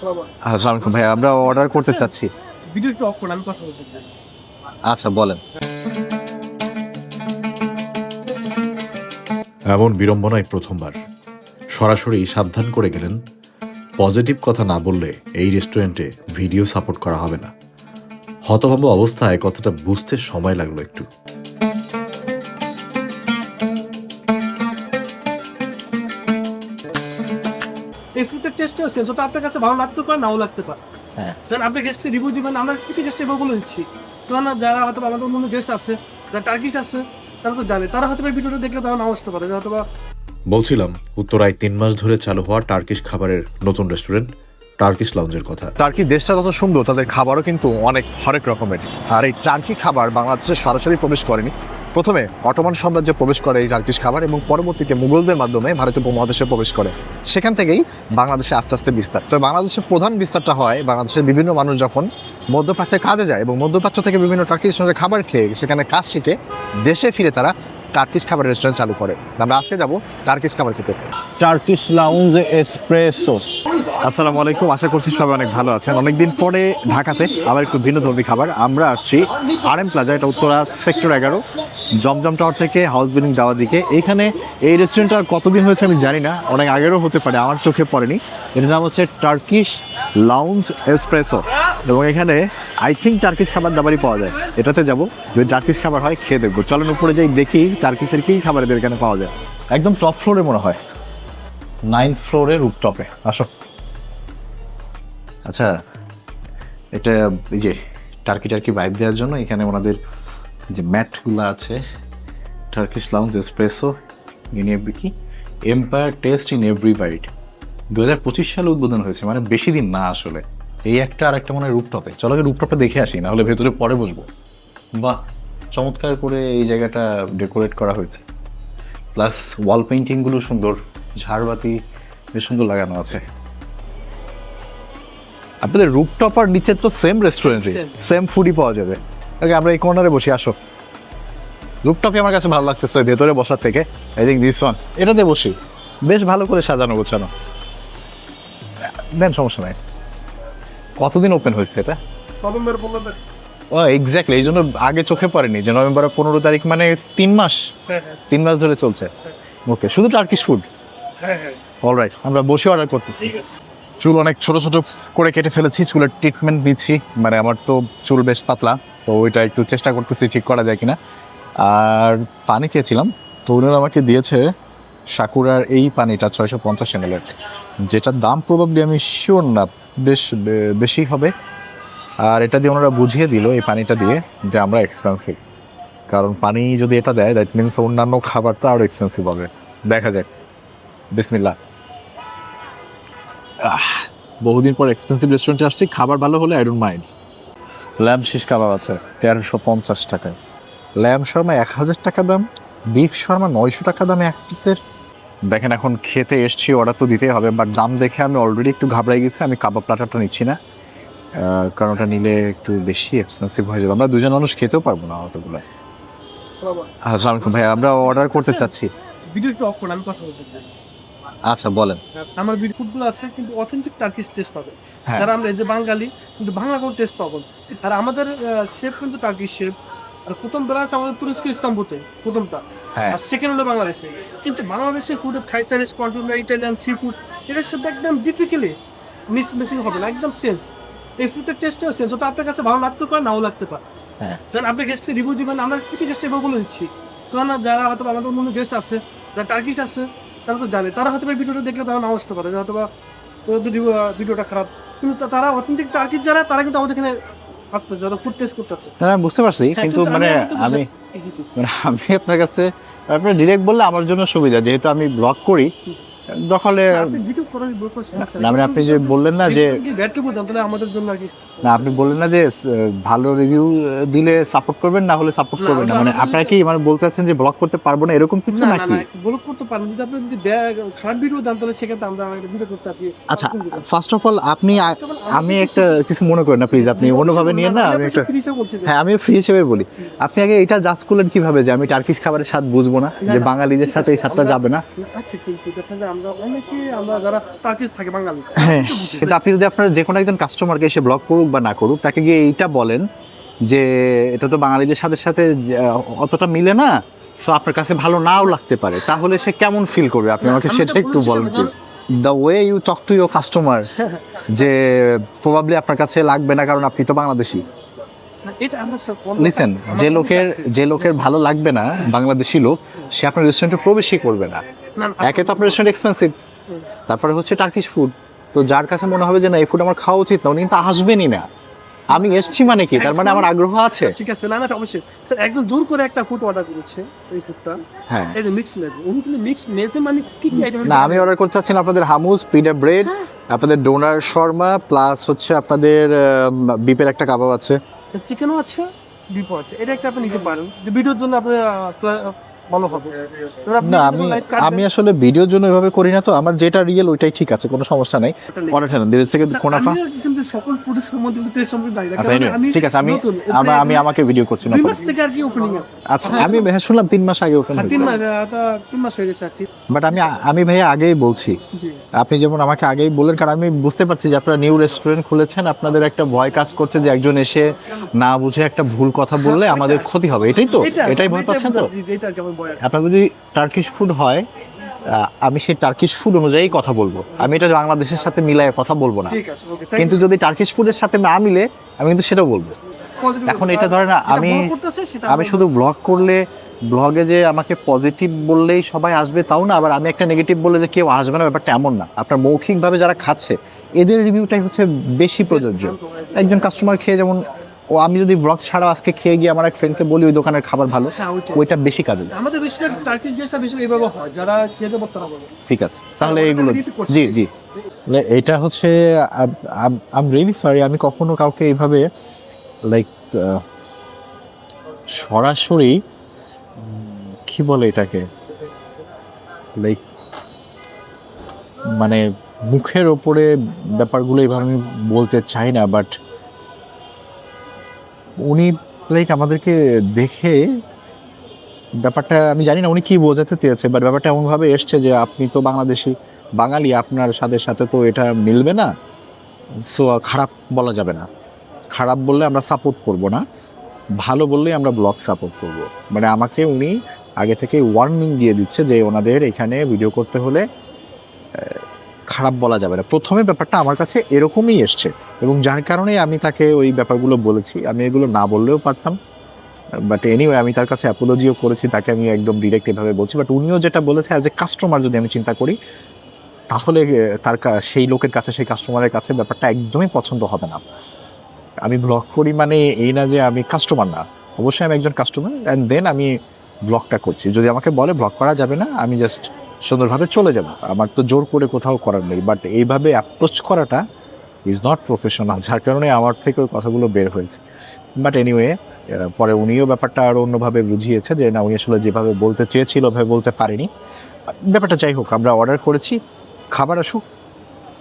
আসসালামু আলাইকুম। ভাই আমরা অর্ডার করতে চাচ্ছি। ভিডিও একটু অফ করুন আমি কথা বলতে চাই আচ্ছা বলেন। এমন বিড়ম্বনায় প্রথমবার। সরাসরি সাবধান করে গেলেন। পজিটিভ কথা না বললে এই রেস্টুরেন্টে ভিডিও সাপোর্ট করা হবে না। হতভম্ব অবস্থায় কথাটা বুঝতে সময় লাগল একটু। টেস্টটা সেন্স তো আপনার কাছে ভালো লাগতে পারে নাও লাগতে পারে। হ্যাঁ। কারণ আপনি গেস্টকে রিভিউ দিবেন আমরা প্রতি গেস্টে এবার বলে দিচ্ছি। তো না যারা হয়তো আমাদের অন্য গেস্ট আছে যারা টার্কিশ আছে তারা তো জানে। তারা হয়তো ভিডিওটা দেখলে তারা নাও আসতে পারে। হয়তো বা বলছিলাম উত্তরায় তিন মাস ধরে চালু হওয়া টার্কিশ খাবারের নতুন রেস্টুরেন্ট টার্কিশ লাউঞ্জের কথা। টার্কি দেশটা যত সুন্দর তাদের খাবারও কিন্তু অনেক হরেক রকমের। আর এই টার্কি খাবার বাংলাদেশে সরাসরি প্রবেশ করেনি। প্রথমে অটোমান সাম্রাজ্যে প্রবেশ করে এই টার্কিশ খাবার এবং পরবর্তীতে মুঘলদের মাধ্যমে ভারতীয় উপমহাদেশে প্রবেশ করে। সেখান থেকেই বাংলাদেশে আস্তে আস্তে বিস্তার। তো বাংলাদেশের প্রধান বিস্তারটা হয় বাংলাদেশের বিভিন্ন মানুষ যখন মধ্যপ্রাচ্যে কাজে যায় এবং মধ্যপ্রাচ্য থেকে বিভিন্ন টার্কিশ খাবার খেয়ে সেখানে কাজ শিখে দেশে ফিরে তারা টার্কিশ খাবার রেস্টুরেন্ট চালু করে। আমরা আজকে যাব টার্কিশ খাবার খেতে। টার্কিশ লাউঞ্জ এসপ্রেসো আসসালামু আলাইকুম। আশা করছি সবাই অনেক ভালো আছেন। অনেকদিন পরে ঢাকাতে আবার একটু ভিন্ন ধর্মী খাবার। আমরা আসছি আর এম প্লাজা এটা উত্তরা, সেক্টর এগারো, জমজম টাওয়ার থেকে হাউস বিল্ডিং যাওয়ার দিকে। এখানে এই রেস্টুরেন্টটা কতদিন হয়েছে আমি জানি না। অনেক আগেরও হতে পারে, আমার চোখে পড়েনি। এটার নাম হচ্ছে টার্কিশ লাউঞ্জ এসপ্রেসো এবং এখানে আই থিঙ্ক টার্কিশ খাবার দাবারই পাওয়া যায়। এটাতে যাব। যদি টার্কিশ খাবার হয়, খেয়ে দেখব। চলেন উপরে যাই, দেখি টার্কিশের কী খাবার এদের এখানে পাওয়া যায়। একদম টপ ফ্লোরে মনে হয়। নাইন্থ ফ্লোরে রুপটপে আসো। আচ্ছা এটা এই যে টার্কি টার্কি ভাইব দেওয়ার জন্য এখানে ওনাদের যে ম্যাটগুলো আছে Turkish lounge espresso in every কি? Empire taste in every bite দু হাজার পঁচিশ সালে উদ্বোধন হয়েছে মানে বেশি দিন না আসলে। এই একটা আর একটা মনে হয় রুপটপে। চলো আগে রুপটপে দেখে আসি না হলে ভেতরে পরে বসবো। বাহ, চমৎকার করে এই জায়গাটা ডেকোরেট করা হয়েছে। প্লাস ওয়াল পেন্টিংগুলো সুন্দর, ঝাড়বাতি, বেশ সুন্দর লাগানো আছে। আপনাদের রুপটপ আর নিচের তো সেম রেস্টুরেন্টে Same. সেম ফুডই পাওয়া যাবে। ওকে আমরা এই কর্নারে বসি আসো। রুপটপই আমার কাছে ভালো লাগতেছে ওই ভেতরে বসার থেকে। আই থিঙ্ক দিস ওয়ান এটাতে বসি। বেশ ভালো করে সাজানো গোছানো। দেন সমস্যা নাই। কতদিন ওপেন হয়েছে এটা? নভেম্বর পনেরো তারিখ। ও এক্স্যাক্টলি এই জন্য আগে চোখে পড়েনি যে নভেম্বরের পনেরো তারিখ মানে তিন মাস? হ্যাঁ হ্যাঁ। তিন মাস ধরে চলছে। ওকে শুধু টার্কিশ ফুড হ্যাঁ হ্যাঁ। অলরাইট আমরা বসে অর্ডার করতেছি। ঠিক আছে। চুল অনেক ছোট ছোট করে কেটে ফেলেছি, চুলের ট্রিটমেন্ট নিচ্ছি। মানে আমার তো চুল বেশ পাতলা, তো ওইটা একটু চেষ্টা করতেছি ঠিক করা যায় কিনা। আর পানি চেয়েছিলাম, তো ওনারা আমাকে দিয়েছে সাকুরার এই পানিটা ছয়শো পঞ্চাশ এমএলের যেটার দাম প্রবাবলি আমি শিওর না, বেশ বেশি হবে। আর এটা দিয়ে ওনারা বুঝিয়ে দিল এই পানিটা দিয়ে যে আমরা এক্সপেন্সিভ কারণ পানি যদি এটা দেয় দ্যাট মিনস অন্যান্য খাবার তো আরও এক্সপেন্সিভ হবে। দেখা যাক। বিসমিল্লা বহুদিন পর এক্সপেন্সিভ রেস্টুরেন্টে আসছি খাবার ভালো হলে I don't mind lamb shish kebab আছে তেরোশো পঞ্চাশ টাকায়। ল্যাম্প শর্মা এক হাজার টাকা দাম বিফ শর্মা নয়শো টাকা দামে এক পিসের দেখেন এখন খেতে এসছি অর্ডার তো দিতেই হবে বাট দাম দেখে আমি অলরেডি একটু ঘাবড়াই গেছি আমি কাবাব প্লাটারটা নিচ্ছি না। কারণ ওটা নিলে একটু বেশি এক্সপেন্সিভ হয়ে যাবে। আমরা দুজন মানুষ খেতেও পারব না অতগুলো। সালাম আসসালামু আলাইকুম ভাই আমরা অর্ডার করতে চাচ্ছি। ভিডিও একটু অফ করুন আমি কথা বলতে চাই আচ্ছা বলেন। আমার ফুডগুলো আছে কিন্তু অথেন্টিক টার্কিশ টেস্ট পাবে। হ্যাঁ। যারা আমরা এই যে বাঙালি কিন্তু বাংলা কোনো টেস্ট পাবো। আর আমাদের শেফ কিন্তু টার্কিশ শেফ আর প্রথম ব্রাঞ্চ আমাদের তুরস্ক ইস্তাম্বুতে প্রথমটা। হ্যাঁ। আর সেকেন্ড হলো বাংলাদেশে। কিন্তু বাংলাদেশের food Thai Chinese continental Italian seafood এটা সব একদম ডিফিকালি মিস মিসিং হবে না একদম সেন্স এই ফুডের টেস্টও সেন্স ওটা আপনার কাছে ভালো লাগতে পারে নাও লাগতে পারে। হ্যাঁ। কারণ আপনি গেস্টকে রিভিউ দিবেন আমরা প্রতি গেস্টে এবার বলে দিচ্ছি। তো না যারা হয়তো আমাদের অন্য গেস্ট আছে যারা টার্কিশ আছে তারা তো জানে। তারা হয়তো ভিডিওটা দেখলে তারা নাও আসতে পারে হয়তো বা ভিডিওটা খারাপ। কিন্তু তারা অথেন্টিক টার্কিশ যারা তারা কিন্তু আমাদের এখানে আসতেছে ওরা করতেছে। না, আমি বুঝতে পারছি হ্যাঁ, কিন্তু মানে আমি। মানে আমি আপনার কাছে আপনার ডিরেক্ট বললে আমার জন্য সুবিধা যেহেতু আমি ব্লগ করি। দখলে না মানে আপনি যে বললেন না যে আমাদের জন্য না আপনি বললেন না যে ভালো রিভিউ দিলে সাপোর্ট করবেন না হলে সাপোর্ট করবেন না। মানে আপনারা কি মানে বলতে চাচ্ছেন যে ব্লগ করতে পারব না এরকম কিছু নাকি? ব্লক করতে পারেন। যদি আপনি যদি খারাপ ভিডিও দেন তাহলে সেক্ষেত্রে আমরা ভিডিও করতে আপনি আচ্ছা ফার্স্ট অফ অল আপনি আমি একটা কিছু মনে করেন না প্লিজ আপনি অন্যভাবে নিয়ে না আমি একটা হ্যাঁ আমি ফ্রি হিসেবে বলি। আপনি আগে এটা জাজ করলেন কীভাবে যে আমি টার্কিশ খাবারের স্বাদ বুঝব না যে বাঙালিদের সাথে এই স্বাদটা যাবে না? আছে কিন্তু আমরা আমরা অনেকে আমরা যারা টার্কিশ থাকে বাঙালি। হ্যাঁ কিন্তু আপনি যদি আপনার যে কোনো একজন কাস্টমারকে এসে ব্লক করুক বা না করুক তাকে গিয়ে এইটা বলেন যে এটা তো বাঙালিদের সাথে সাথে অতটা মিলে না সো আপনার কাছে ভালো নাও লাগতে পারে। তাহলে সে কেমন ফিল করবে? আপনি আমাকে আমি সেটা একটু বলেন please the way you talk to your customer যে প্রবাবলি আপনার কাছে লাগবে না কারণ আপনি তো বাংলাদেশি। লিসেন যে লোকের যে লোকের ভালো লাগবে না বাংলাদেশি লোক সে আপনার রেস্টুরেন্টে প্রবেশই করবে না। একে তো আপনার রেস্টুরেন্ট এক্সপেন্সিভ তারপরে হচ্ছে টার্কিশ ফুড তো যার কাছে মনে হবে যে না এই ফুড আমার খাওয়া উচিত না উনি কিন্তু আসবেনই না। আমি এসছি মানে কি? তার মানে আমার আগ্রহ আছে। ঠিক আছে না না অবশ্যই। স্যার একদম জোর করে একটা ফুড অর্ডার করেছে এই ফুডটা হ্যাঁ। এই যে মিক্স মেজ উনি কিন্তু মিক্স মেজে মানে কি কি আইটেম না আমি অর্ডার করতে চাচ্ছি আপনাদের হামুস পিডা ব্রেড আপনাদের ডোনার শর্মা প্লাস হচ্ছে আপনাদের বিপের একটা কাবাব আছে। চিকেনও আছে বিফও আছে। এটা একটা আপনি নিজে পারেন। ভিডিওর জন্য আপনার ভালো হবে। আপনি না আমি আমি আসলে ভিডিওর জন্য এভাবে করি না তো আমার যেটা রিয়েল ওইটাই ঠিক আছে কোনো সমস্যা নাই। লিখে দেড় থেকে কোনাফা কিন্তু সকল ফুডের সম্বন্ধে টেস্ট সম্বন্ধে না আচ্ছা ঠিক আছে আমি আমি আমাকে ভিডিও করছি না মাস থেকে আর কি ওপেনিং আচ্ছা আমি ভাইয়া শুনলাম তিন মাস আগে ওপেন আর তিন মাস তিন মাস হয়ে গেছে আর কি। বাট আমি আমি ভাইয়া আগেই বলছি। আপনি যেমন আমাকে আগেই বললেন কারণ আমি বুঝতে পারছি যে আপনারা নিউ রেস্টুরেন্ট খুলেছেন আপনাদের একটা ভয় কাজ করছে যে একজন এসে না বুঝে একটা ভুল কথা বললে আমাদের ক্ষতি হবে এটাই তো এটাই ভয় পাচ্ছেন তো। আপনার যদি টার্কিশ ফুড হয় আমি সেই টার্কিশ ফুড অনুযায়ী কথা বলব। আমি এটা বাংলাদেশের সাথে মিলায় কথা বলব না। কিন্তু যদি টার্কিশ ফুডের সাথে না মিলে আমি কিন্তু সেটাও বলব। এখন এটা ধরে না আমি আমি শুধু ব্লগ করলে ব্লগে যে আমাকে পজিটিভ বললেই সবাই আসবে তাও না আবার আমি একটা নেগেটিভ বললে যে কেউ আসবে না ব্যাপারটা এমন না। আপনার মৌখিকভাবে যারা খাচ্ছে এদের রিভিউটাই হচ্ছে বেশি প্রযোজ্য। একজন কাস্টমার খেয়ে যেমন ও আমি যদি ব্লগ ছাড়াও আজকে খেয়ে গিয়ে আমার এক ফ্রেন্ডকে বলি ওই দোকানের খাবার ভালো হ্যাঁ, ওইটা বেশি কাজে দেয়। আমাদের বেশিরভাগ টার্কিশ গেস্টরা বেশি এইভাবে হয় যারা খেতে পারতো না বলে ঠিক আছে তাহলে এগুলো। জি জি এটা হচ্ছে আম রিয়েলি সরি আমি কখনো কাউকে এইভাবে লাইক সরাসরি কি বলে এটাকে লাইক মানে মুখের ওপরে ব্যাপারগুলো এইভাবে আমি বলতে চাই না বাট উনি লাইক আমাদেরকে দেখে ব্যাপারটা, আমি জানি না উনি কী বোঝাতে চেয়েছে বাট ব্যাপারটা এমনভাবে এসছে যে আপনি তো বাংলাদেশি, বাঙালি, আপনার সাথে সাথে তো এটা মিলবে না। সো খারাপ বলা যাবে না। খারাপ বললে আমরা সাপোর্ট করব না, ভালো বললেই আমরা ব্লগ সাপোর্ট করব। মানে আমাকে উনি আগে থেকে ওয়ার্নিং দিয়ে দিচ্ছে যে ওনাদের এখানে ভিডিও করতে হলে খারাপ বলা যাবে না। প্রথমে ব্যাপারটা আমার কাছে এরকমই এসছে। এবং যার কারণে আমি তাকে ওই ব্যাপারগুলো বলেছি। আমি এগুলো না বললেও পারতাম। বাট এনিওয়ে আমি তার কাছে অ্যাপোলজিও করেছি, তাকে আমি একদম ডিরেক্ট এভাবে বলছি। বাট উনিও যেটা বলেছে অ্যাজ এ কাস্টমার যদি আমি চিন্তা করি, তাহলে তার সেই লোকের কাছে, সেই কাস্টমারের কাছে ব্যাপারটা একদমই পছন্দ হবে না। আমি ব্লগ করি মানে এই না যে আমি কাস্টমার না। অবশ্যই আমি একজন কাস্টমার অ্যান্ড দেন আমি ব্লগটা করছি। যদি আমাকে বলে ব্লগ করা যাবে না, আমি জাস্ট সুন্দরভাবে চলে যাব। আমার তো জোর করে কোথাও করার নেই। বাট এইভাবে অ্যাপ্রোচ করাটা ইজ নট প্রফেশনাল যার কারণে আমার থেকে ওই কথাগুলো বের হয়েছে। বাট এনিওয়ে পরে উনিও ব্যাপারটা আরও অন্যভাবে বুঝিয়েছে যে, না, উনি আসলে যেভাবে বলতে চেয়েছিল, ওভাবে বলতে পারেনি। ব্যাপারটা যাই হোক, আমরা অর্ডার করেছি, খাবার আসুক।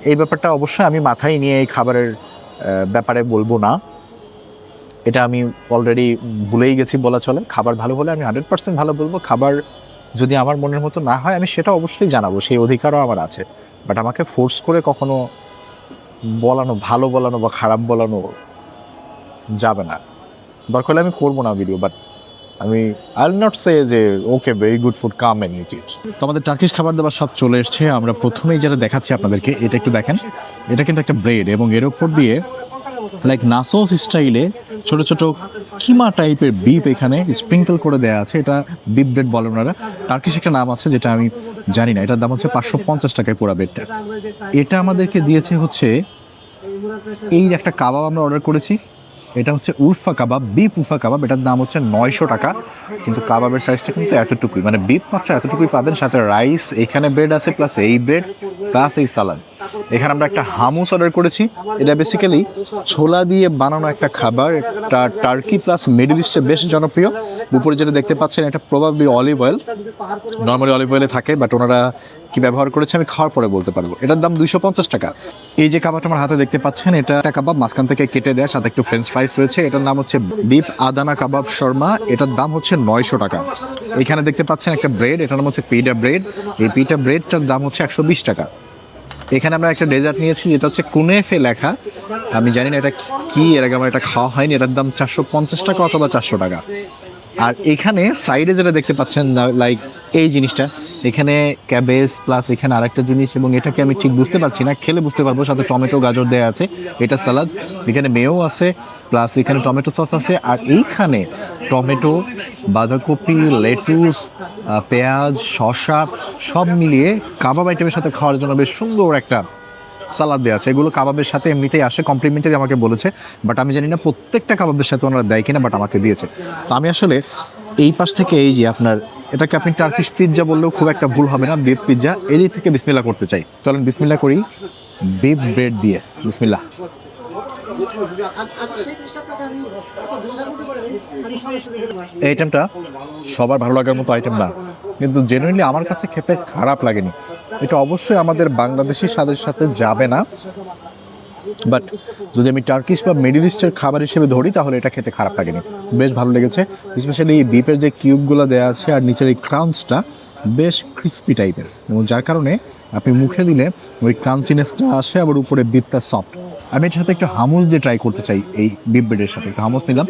এই ব্যাপারটা অবশ্যই আমি মাথায় নিয়ে এই খাবারের ব্যাপারে বলব না। এটা আমি অলরেডি ভুলেই গেছি বলা চলে। খাবার ভালো হলে আমি হান্ড্রেড পার্সেন্ট ভালো বলব। খাবার যদি আমার মনের মতো না হয়, আমি সেটা অবশ্যই জানাব। সেই অধিকারও আমার আছে। বাট আমাকে ফোর্স করে কখনো বলানো, ভালো বলানো বা খারাপ বলানো যাবে না। দরকার হলে আমি করব না ভিডিও বাট আমি আই নট সে যে okay very good food come and eat eat তো আমাদের টার্কিশ খাবার দাবার সব চলে এসছে। আমরা প্রথমেই যেটা দেখাচ্ছি আপনাদেরকে, এটা একটু দেখেন। এটা কিন্তু একটা ব্রেড এবং এর উপর দিয়ে লাইক নাসোস স্টাইলে ছোট ছোট কিমা টাইপের বিপ এখানে স্প্রিঙ্কল করে দেওয়া আছে। এটা বিপ ব্রেড বলে ওনারা। টার্কিশ একটা নাম আছে যেটা আমি জানি না। এটার দাম হচ্ছে পাঁচশো পঞ্চাশ টাকায় পুরা ব্রেডটা এটা আমাদেরকে দিয়েছে হচ্ছে এই একটা কাবাব আমরা অর্ডার করেছি। এটা হচ্ছে উরফা কাবাব বিপ উরফা কাবাব। এটার দাম হচ্ছে নয়শো টাকা। কিন্তু কাবাবের সাইজটা কিন্তু এতটুকুই। মানে বিপ মাত্র এতটুকুই পাবেন। সাথে রাইস এখানে ব্রেড আছে প্লাস এই ব্রেড প্লাস এই সালাদ এখানে আমরা একটা হামুস অর্ডার করেছি। এটা বেসিক্যালি ছোলা দিয়ে বানানো একটা খাবার। এটা টার্কি প্লাস মিডল ইস্টে বেশ জনপ্রিয়। উপরে যেটা দেখতে পাচ্ছেন, এটা probably olive oil normally olive অয়েলে থাকে বাট ওনারা কি ব্যবহার করেছে আমি খাওয়ার পরে বলতে পারব। এটার দাম দুইশো পঞ্চাশ টাকা। এই যে কাবাবটা আমার হাতে দেখতে পাচ্ছেন, এটা একটা কাবাব, মাঝখান থেকে কেটে দেয়, সাথে একটু ফ্রেঞ্চ ফ্রাইস রয়েছে। এটার নাম হচ্ছে বিপ আদানা কাবাব শর্মা। এটার দাম হচ্ছে নয়শো টাকা। এখানে দেখতে পাচ্ছেন একটা ব্রেড এটার নাম হচ্ছে পিটা ব্রেড এই পিটা ব্রেডটার দাম হচ্ছে একশো বিশ টাকা। এখানে আমরা একটা ডেজার্ট নিয়েছি, যেটা হচ্ছে কুনেফে লেখা। আমি জানি না এটা কি, এর আগে আমার এটা খাওয়া হয়নি, এটার দাম চারশো পঞ্চাশ টাকা অথবা চারশো টাকা। আর এখানে সাইডে যেটা দেখতে পাচ্ছেন লাইক এই জিনিসটা। এখানে ক্যাবেজ প্লাস এখানে আরেকটা জিনিস এবং এটাকে আমি ঠিক বুঝতে পারছি না, খেলে বুঝতে পারব, সাথে টমেটো, গাজর দেওয়া আছে, এটা সালাদ এখানে মেয়েও আছে প্লাস এখানে টমেটো সস আছে, আর এইখানে টমেটো, বাঁধাকপি লেটুস পেঁয়াজ, শসা, সব মিলিয়ে কাবাব আইটেমের সাথে খাওয়ার জন্য বেশ সুন্দর একটা সালাদ দেওয়া আছে। এগুলো কাবাবের সাথে এমনিতেই আসে কমপ্লিমেন্টারি আমাকে বলেছে বাট আমি জানি না প্রত্যেকটা কাবাবের সাথে ওনারা দেয় কিনা বাট আমাকে দিয়েছে। তো আমি আসলে এই পাশ থেকে এই যে আপনার, এটাকে আপনি টার্কিশ পিৎজা বললেও খুব একটা ভুল হবে না বিফ পিৎজা এই দিক থেকে বিসমিল্লা করতে চাই। চলেন বিসমিল্লা করি। বিফ ব্রেড দিয়ে বিসমিল্লা এই আইটেমটা সবার ভালো লাগার মতো আইটেম না, কিন্তু জেনুইনলি আমার কাছে খেতে খারাপ লাগেনি। এটা অবশ্যই আমাদের বাংলাদেশি স্বাদের সাথে যাবে না। বাট যদি আমি টার্কিশ বা মিডিল ইস্টের খাবার হিসেবে ধরি, তাহলে এটা খেতে খারাপ লাগেনি। বেশ ভালো লেগেছে। স্পেশালি এই বিফের যে কিউবগুলো দেওয়া আছে আর নিচের এই ক্রাউন্সটা বেশ ক্রিস্পি টাইপের এবং যার কারণে আপনি মুখে দিলে ওই ক্রাঞ্চিনেসটা আসে, আবার উপরে বিফটা সফট আমি এর সাথে একটু হামুস দিয়ে ট্রাই করতে চাই এই বিপ ব্রেডের সাথে। একটু হামুস নিলাম।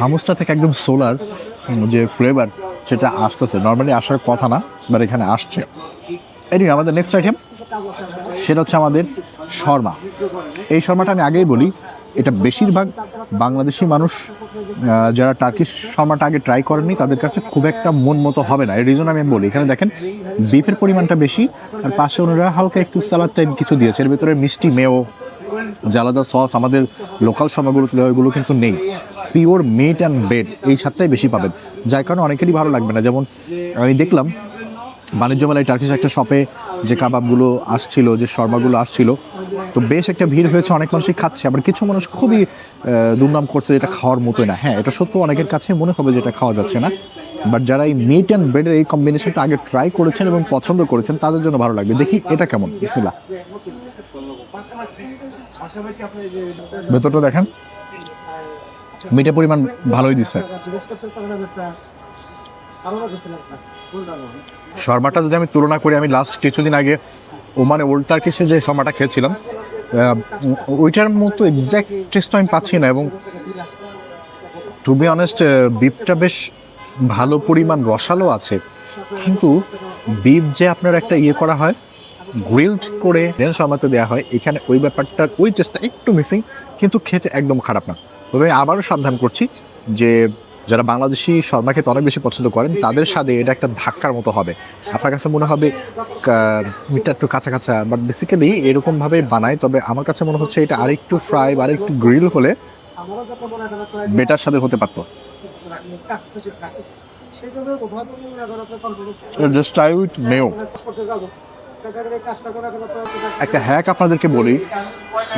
হামুসটা থেকে একদম সোলার যে ফ্লেভার সেটা আসতেছে। নর্মালি আসার কথা না বাট এখানে আসছে। এনিওয়ে আমাদের নেক্সট আইটেম সেটা হচ্ছে আমাদের শর্মা। এই শর্মাটা আমি আগেই বলি, এটা বেশিরভাগ বাংলাদেশি মানুষ যারা টার্কিশ শর্মাটা আগে ট্রাই করেননি, তাদের কাছে খুব একটা মন মতো হবে না। এই রিজন আমি বলি, এখানে দেখেন বিফের পরিমাণটা বেশি, আর পাশে ওনারা হালকা একটু সালাদ টাইপ কিছু দিয়েছে। এর ভিতরে মিষ্টি মেও যে আলাদা সস, আমাদের লোকাল শর্মাগুলোতে দেওয়া ওইগুলো কিন্তু নেই। পিওর মিট অ্যান্ড ব্রেড এই স্বাদটাই বেশি পাবেন। যার কারণে অনেকেরই ভালো লাগবে না। যেমন, আমি দেখলাম বাণিজ্য মেলায় টার্কিশ একটা শপে যে কাবাবগুলো আসছিল, যে শর্মাগুলো আসছিল, তো বেশ একটা ভিড় হয়েছে, অনেক মানুষই খাচ্ছে, আবার কিছু মানুষ খুবই দুর্নাম করছে এটা খাওয়ার মতোই না। হ্যাঁ এটা সত্য অনেকের কাছে মনে হবে যে এটা খাওয়া যাচ্ছে না বাট যারা এই মিট অ্যান্ড ব্রেডের এই কম্বিনেশনটা আগে ট্রাই করেছেন এবং পছন্দ করেছেন, তাদের জন্য ভালো লাগবে। দেখি এটা কেমন। বিসমিল্লাহ। ভেতরটা দেখেন। মিটের পরিমাণ ভালোই দিচ্ছে। শর্মাটা যদি আমি তুলনা করি, আমি লাস্ট কিছুদিন আগে ওমানে ওল্ড টার্কিশে যে শর্মাটা খেয়েছিলাম ওইটার মতো এক্স্যাক্ট টেস্ট আমি পাচ্ছি না এবং টু বি অনেস্ট বিফটা বেশ ভালো পরিমাণ রসালো আছে। কিন্তু বিফ যে আপনার একটা ইয়ে করা হয় গ্রিলড করে দেন শর্মাতে দেওয়া হয়, এখানে ওই ব্যাপারটার ওই টেস্টটা একটু মিসিং কিন্তু খেতে একদম খারাপ না। তবে আমি আবারও সাবধান করছি যে যারা বাংলাদেশি শর্মা খেতে অনেক বেশি পছন্দ করেন, তাদের সাথে এটা একটা ধাক্কার মতো হবে। আপনার কাছে মনে হবে মিটটা একটু কাঁচা কাঁচা বাট বেসিক্যালি এরকমভাবে বানায়, তবে আমার কাছে মনে হচ্ছে এটা আরেকটু ফ্রাই বা আরেকটু গ্রিল হলে বেটার স্বাদের হতে পারতো। জাস্ট মেও একটা হ্যাক আপনাদেরকে বলি,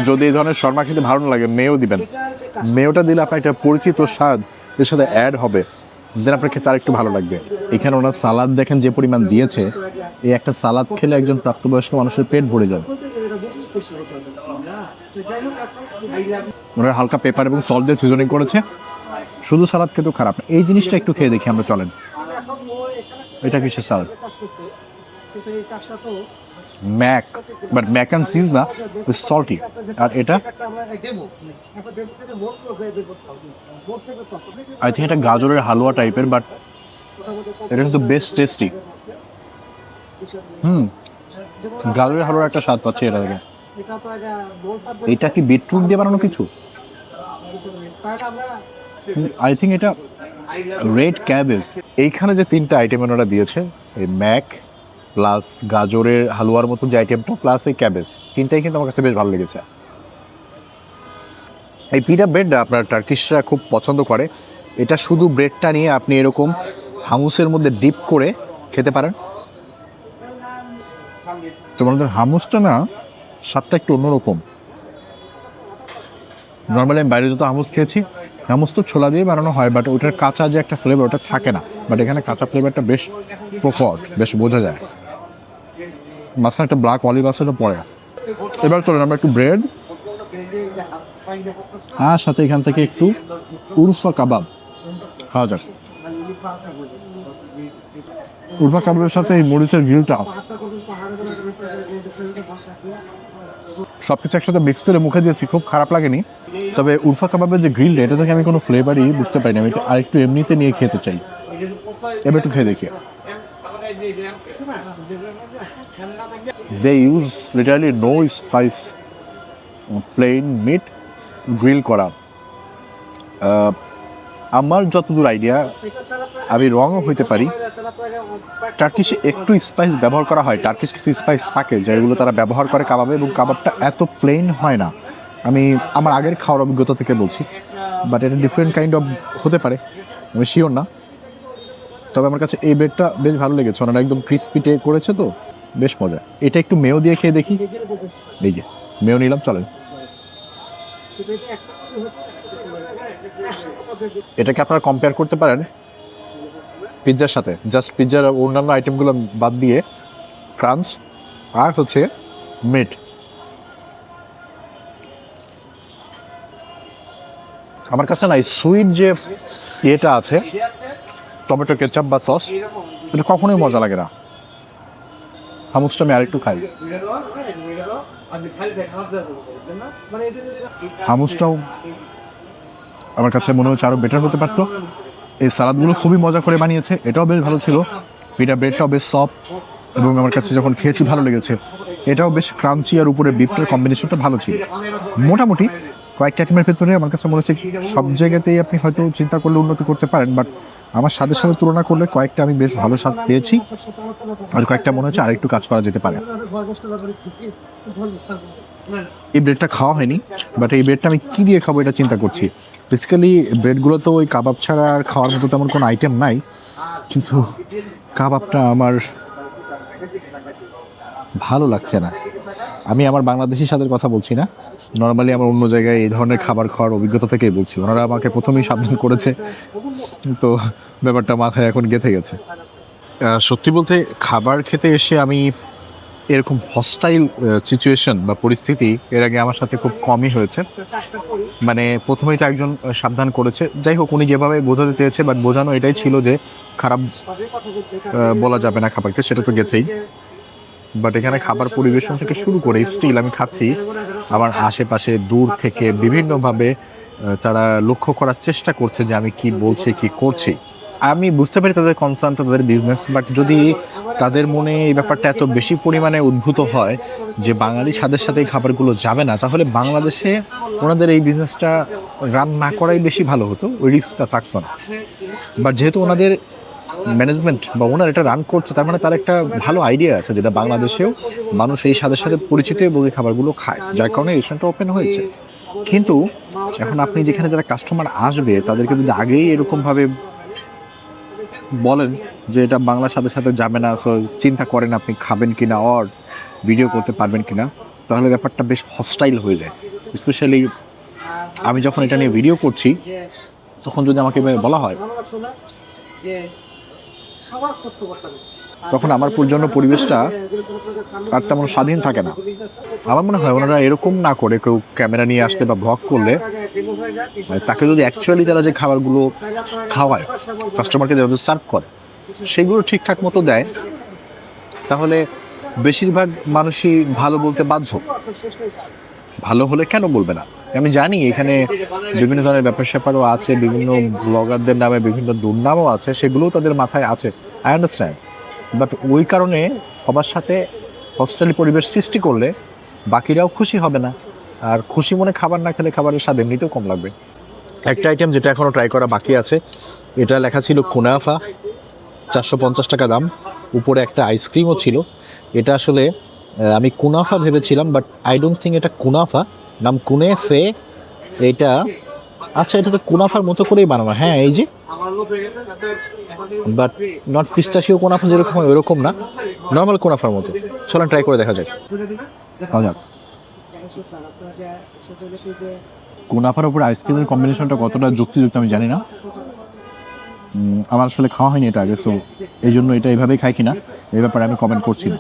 যদি এই ধরনের শর্মা খেতে ভালো লাগে মেয়েও দিবেন। মেয়েটা দিলে আপনার একটা পরিচিত স্বাদ এর সাথে অ্যাড হবে দেন আপনার খেতে আরেকটু ভালো লাগবে। এখানে ওনার সালাদ দেখেন যে পরিমাণ দিয়েছে, এই একটা সালাদ খেলে একজন প্রাপ্তবয়স্ক মানুষের পেট ভরে যাবে ওনারা হালকা পেপার এবং সল্ট দিয়ে সিজনিং করেছে। শুধু সালাদ খেতেও খারাপ এই জিনিসটা একটু খেয়ে দেখি, আমরা চলেন। এটা কিসের salad? Mac but mac and cheese না সল্টি আর এটা? আই থিঙ্ক এটা গাজরের হালুয়া টাইপের বাট এটা কিন্তু বেস্ট টেস্টি হুম, গাজরের হালুয়ার একটা স্বাদ পাচ্ছে এটা থেকে এটা কি বিটরুট দিয়ে বানানো কিছু? আই থিঙ্ক এটা রেড ক্যাবেজ এইখানে যে তিনটা আইটেম ওনারা দিয়েছে, এই ম্যাক প্লাস গাজরের হালুয়ার মতো যে আইটেমটা প্লাস এই ক্যাবেজ তিনটাই কিন্তু আমার কাছে বেশ ভালো লেগেছে। এই পিটা ব্রেড আপনার টার্কিশরা খুব পছন্দ করে। এটা শুধু ব্রেডটা নিয়ে আপনি এরকম হামুসের মধ্যে ডিপ করে খেতে পারেন। তোমাদের হামুসটা না, স্বাদটা একটু অন্যরকম। নর্মালি আমি বাইরে যত হামুস খেয়েছি, হামুস তো ছোলা দিয়ে বানানো হয় বাট ওটার কাঁচা যে একটা ফ্লেভার ওটা থাকে না। বাট এখানে কাঁচা ফ্লেভারটা বেশ প্রকট বেশ বোঝা যায়। মাঝখানে একটা ব্ল্যাক অলিভ আছে, ওটা পরে। এবার চলেন আমরা একটু ব্রেড আর সাথে এখান থেকে একটু উরফা কাবাব। খাওয়া যাক। উরফা কাবাবের সাথে এই মরিচের গ্রিলটা সব কিছু একসাথে মিক্স করে মুখে দিয়েছি, খুব খারাপ লাগেনি। তবে উরফা কাবাবের যে গ্রিলটা এটা থেকে আমি কোনো ফ্লেভারই বুঝতে পারিনি। আমি আরেকটু এমনিতে নিয়ে খেতে চাই। এবার একটু খেয়ে দেখি। They use literally no spice plain meat grill করা। আমার যতদূর আইডিয়া আমি রঙও হইতে পারি। টার্কিশে একটু স্পাইস ব্যবহার করা হয়। টার্কিশ কিছু স্পাইস থাকে, যেগুলো তারা ব্যবহার করে কাবাবে এবং কাবাবটা এত প্লেন হয় না। আমি আমার আগের খাওয়ার অভিজ্ঞতা থেকে বলছি বাট এটা ডিফারেন্ট কাইন্ড অফ হতে পারে। আমি শিওর না। তবে আমার কাছে এই ব্রেডটা বেশ ভালো লেগেছে। ওনারা একদম ক্রিস্পিটে করেছে তো। বেশ মজা। এটা একটু মেও দিয়ে খেয়ে দেখি। এই যে মেও নিলাম, চলেন। এটাকে আপনারা কম্পেয়ার করতে পারেন পিৎজার সাথে। জাস্ট পিৎজার অন্যান্য আইটেমগুলো বাদ দিয়ে ক্রাঞ্চ আর হচ্ছে মিট আমার কাছে না সুইট যে ইয়েটা আছে টমেটো কেচাপ বা সস এটা কখনোই মজা লাগে না। হামুসটা আমি আরেকটু খাই। হামুসটাও আমার কাছে মনে হচ্ছে আরও বেটার হতে পারতো। এই সালাদগুলো খুবই মজা করে বানিয়েছে, এটাও বেশ ভালো ছিল। পিঠা ব্রেডটাও বেশ সফট এবং আমার কাছে যখন খেয়েছি ভালো লেগেছে। এটাও বেশ ক্রাঞ্চি আর উপরে বিফটার কম্বিনেশনটা ভালো ছিল। মোটামুটি কয়েকটা আইটেমের ভেতরে আমার কাছে মনে হচ্ছে সব জায়গাতেই আপনি হয়তো চিন্তা করলে উন্নতি করতে পারেন বাট আমার স্বাদের সাথে তুলনা করলে কয়েকটা আমি বেশ ভালো স্বাদ পেয়েছি। আর কয়েকটা মনে হচ্ছে আরেকটু কাজ করা যেতে পারে। এই ব্রেডটা খাওয়া হয়নি বাট এই ব্রেডটা আমি কী দিয়ে খাব এটা চিন্তা করছি। বেসিক্যালি ব্রেডগুলো তো ওই কাবাব ছাড়া আর খাওয়ার মতো তেমন কোনো আইটেম নাই, কিন্তু কাবাবটা আমার ভালো লাগছে না। আমি আমার বাংলাদেশি স্বাদের কথা বলছি না। নর্মালি আমার অন্য জায়গায় এই ধরনের খাবার খাওয়ার অভিজ্ঞতা থেকেই বলছি। ওনারা আমাকে প্রথমেই সাবধান করেছে। তো ব্যাপারটা মাথায় এখন গেঁথে গেছে। সত্যি বলতে খাবার খেতে এসে আমি এরকম হস্টাইল সিচুয়েশন বা পরিস্থিতি এর আগে আমার সাথে খুব কমই হয়েছে। মানে প্রথমেই তো একজন সাবধান করেছে। যাই হোক, উনি যেভাবে বোঝাতে চেয়েছে বাট বোঝানো এটাই ছিল যে খারাপ বলা যাবে না খাবারকে, সেটা তো গেছেই। বাট এখানে খাবার পরিবেশন থেকে শুরু করে স্টিল আমি খাচ্ছি। আমার আশেপাশে দূর থেকে বিভিন্নভাবে তারা লক্ষ্য করার চেষ্টা করছে যে আমি কি বলছি, কি করছি। আমি বুঝতে পারি তাদের কনসার্নটা তাদের বিজনেস বাট যদি তাদের মনে এই ব্যাপারটা এত বেশি পরিমাণে উদ্ভূত হয় যে বাঙালি স্বাদের সাথে এই খাবারগুলো যাবে না, তাহলে বাংলাদেশে ওনাদের এই বিজনেসটা রান না করাই বেশি ভালো হতো, ওই রিস্কটা থাকতো না। বাট যেহেতু ওনাদের ম্যানেজমেন্ট বা ওনার এটা রান করছে, তার মানে তার একটা ভালো আইডিয়া আছে যেটা বাংলাদেশেও মানুষ এই স্বাদের সাথে পরিচিত এবং এই খাবারগুলো খায়, যার কারণে রেস্টুরেন্টটা ওপেন হয়েছে। কিন্তু এখন আপনি যেখানে যারা কাস্টমার আসবে, তাদেরকে যদি আগেই এরকমভাবে বলেন যে এটা বাংলার সাথে সাথে যাবে না সো চিন্তা করেন আপনি খাবেন কি না অর ভিডিও করতে পারবেন কি না তাহলে ব্যাপারটা বেশ হস্টাইল হয়ে যায়। স্পেশালি আমি যখন এটা নিয়ে ভিডিও করছি, তখন যদি আমাকে বলা হয় তখন আমার জন্য পরিবেশটা আর তেমন স্বাধীন থাকে না। আমার মনে হয় ওনারা এরকম না করে কেউ ক্যামেরা নিয়ে আসলে বা ব্লগ করলে মানে তাকে যদি অ্যাকচুয়ালি তারা যে খাবারগুলো খাওয়ায় কাস্টমারকে যেভাবে সার্ভ করে সেগুলো ঠিকঠাক মতো দেয় তাহলে বেশিরভাগ মানুষই ভালো বলতে বাধ্য। ভালো হলে কেন বলবে না? আমি জানি এখানে বিভিন্ন ধরনের ব্যাপার স্যাপারও আছে, বিভিন্ন ব্লগারদের নামে বিভিন্ন দুর্নামও আছে, সেগুলোও তাদের মাথায় আছে আই আন্ডারস্ট্যান্ড বাট ওই কারণে সবার সাথে হস্টেলি পরিবেশ সৃষ্টি করলে বাকিরাও খুশি হবে না। আর খুশি মনে খাবার না খেলে খাবারের স্বাদ এমনিতেও কম লাগবে। একটা আইটেম যেটা এখনও ট্রাই করা বাকি আছে, এটা লেখা ছিল কুনাফা, চারশো পঞ্চাশ টাকা দাম। উপরে একটা আইসক্রিমও ছিল। এটা আসলে আমি কুনাফা ভেবেছিলাম বাট আই ডোন্ট থিঙ্ক এটা কুনাফা। নাম কুনে ফে এটা আচ্ছা এটা তো কুনাফার মতো করেই বানানো। হ্যাঁ এই যে। বাট নট পিস্তাশিও কোনাফা যেরকম হয় ওরকম না। নর্মাল কোনাফার মতো। চলেন ট্রাই করে দেখা যাক। খাওয়া যাক। কুনাফার উপর আইসক্রিমের কম্বিনেশনটা কতটা যুক্তিযুক্ত আমি জানি না। আমার আসলে খাওয়া হয়নি এটা আগে সো এই জন্য এটা এইভাবেই খাই কিনা, এই ব্যাপারে আমি কমেন্ট করছি না।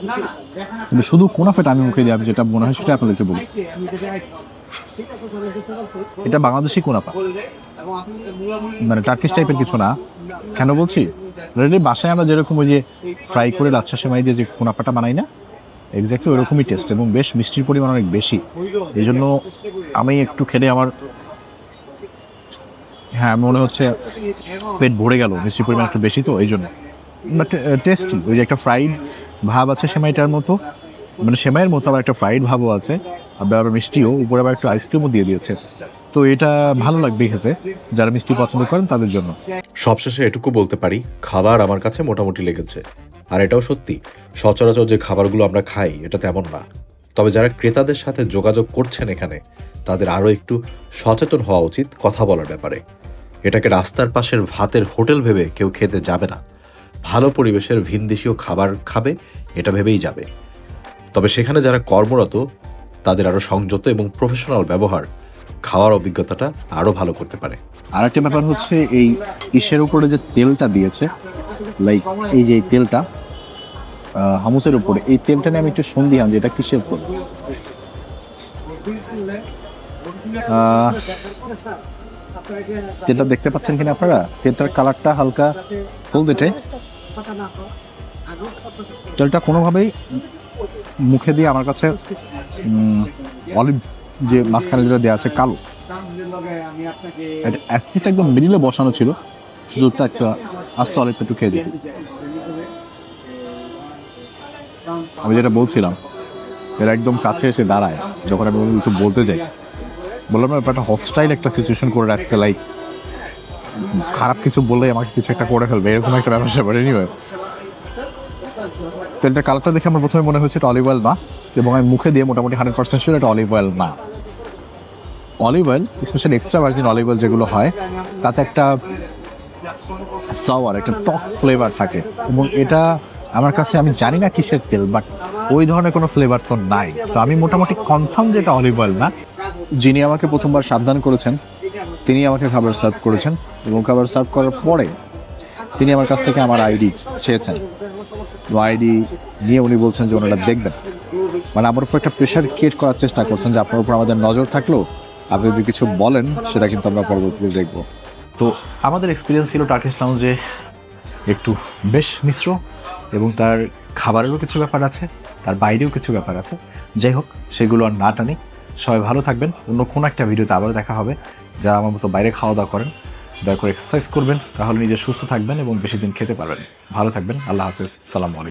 কিন্তু শুধু কোনাফাটা আমি মুখে দিয়ে আমি যেটা মনে হয় সেটা আপনাদেরকে বলি। এটা বাংলাদেশি কোনাপা মানে টার্কিশ টাইপের কিছু না। কেন বলছি? রেডি বাসায় আমরা যেরকম ওই যে ফ্রাই করে লাচ্ছা সেমাই দিয়ে যে কোনাপাটা বানাই না এক্স্যাক্টলি ওরকমই টেস্ট এবং বেশ মিষ্টির পরিমাণ অনেক বেশি। এই জন্য আমি একটু খেলে আমার হ্যাঁ মনে হচ্ছে পেট ভরে গেল মিষ্টির পরিমাণ একটু বেশি তো এই জন্য বাট টেস্টি ওই যে একটা ফ্রাইড ভাব আছে সেমাইটার মতো। মানে সেমাইয়ের মতো আবার একটা ফ্রাইড ভাবও আছে আবার মিষ্টিও, উপরে আবার একটু আইসক্রিমও দিয়ে দিয়েছে। তো এটা ভালো লাগবে খেতে, যারা মিষ্টি পছন্দ করেন তাদের জন্য। সবশেষে এটুকু বলতে পারি, খাবার আমার কাছে মোটামুটি লেগেছে। আর এটাও সত্যি, সচরাচর যে খাবারগুলো আমরা খাই, এটা তেমন না। তবে যারা ক্রেতাদের সাথে যোগাযোগ করছেন এখানে, তাদের আরও একটু সচেতন হওয়া উচিত কথা বলার ব্যাপারে। এটাকে রাস্তার পাশের ভাতের হোটেল ভেবে কেউ খেতে যাবে না। ভালো পরিবেশের ভিনদেশীয় খাবার খাবে, এটা ভেবেই যাবে। তবে সেখানে যারা কর্মরত, তাদের আরও সংযত এবং প্রফেশনাল ব্যবহার খাওয়ার অভিজ্ঞতাটা আরও ভালো করতে পারে। আর একটা ব্যাপার হচ্ছে এই ইসের উপরে যে তেলটা দিয়েছে লাইক এই যে তেলটা হামুসের উপরে। এই তেলটা নিয়ে আমি একটু সন্দিহান যে এটা কিসের আহ, তেলটা দেখতে পাচ্ছেন কিনা আপনারা? তেলটার কালারটা হালকা হলদেটে তেলটা কোনোভাবেই মুখে দিয়ে আমার কাছে অলিভ যে মাঝখানে যেটা দেওয়া আছে কালো। এটা এক পিস একদম মিডিলে বসানো ছিল। শুধু একটা আস্ত অনেক একটু খেয়ে দিই আমি যেটা বলছিলাম, এরা একদম কাছে এসে দাঁড়ায়, যখন আমি কিছু বলতে যাই। বললাম না একটা হস্টাইল একটা সিচুয়েশন করে রাখছে লাইক খারাপ কিছু বললে আমাকে কিছু একটা করে ফেলবে, এরকম একটা ব্যাপার স্যাপার এনিওয়ে তেলটার কালারটা দেখে আমার প্রথমে মনে হয়েছে এটা অলিভ অয়েল না, এবং আমি মুখে দিয়ে মোটামুটি হান্ড্রেড পার্সেন্ট শিওর এটা অলিভ অয়েল না। Olive oil specially extra virgin olive oil যেগুলো হয়, তাতে একটা সাওয়ার একটা টক ফ্লেভার থাকে, এবং এটা আমার কাছে আমি জানি না কিসের তেল বাট ওই ধরনের কোনো ফ্লেভার তো নাই। তো আমি মোটামুটি কনফার্ম যে এটা অলিভ অয়েল না। যিনি আমাকে প্রথমবার সাবধান করেছেন তিনি আমাকে খাবার সার্ভ করেছেন এবং খাবার সার্ভ করার পরে তিনি আমার কাছ থেকে আমার আইডি চেয়েছেন। আইডি নিয়ে উনি বলছেন যে ওনারা দেখবেন। মানে আমার উপর একটা প্রেশার ক্রিয়েট করার চেষ্টা করছেন যে আপনার উপর আমাদের নজর থাকল। আপনি যদি কিছু বলেন সেটা কিন্তু আমরা পরবর্তীতে দেখব। তো আমাদের এক্সপিরিয়েন্স ছিল টার্কিশ লাউঞ্জে একটু বেশ মিশ্র। এবং তার খাবারেরও কিছু ব্যাপার আছে, তার বাইরেও কিছু ব্যাপার আছে। যাই হোক, সেগুলো আর না টানি। সবাই ভালো থাকবেন। অন্য কোনো একটা ভিডিওতে আবার দেখা হবে। যারা আমার মতো বাইরে খাওয়া দাওয়া করেন, দয়া করে এক্সারসাইজ করবেন, তাহলে নিজে সুস্থ থাকবেন এবং বেশি দিন খেতে পারবেন। ভালো থাকবেন। আল্লাহ হাফিজ। সালাম আলাইকুম।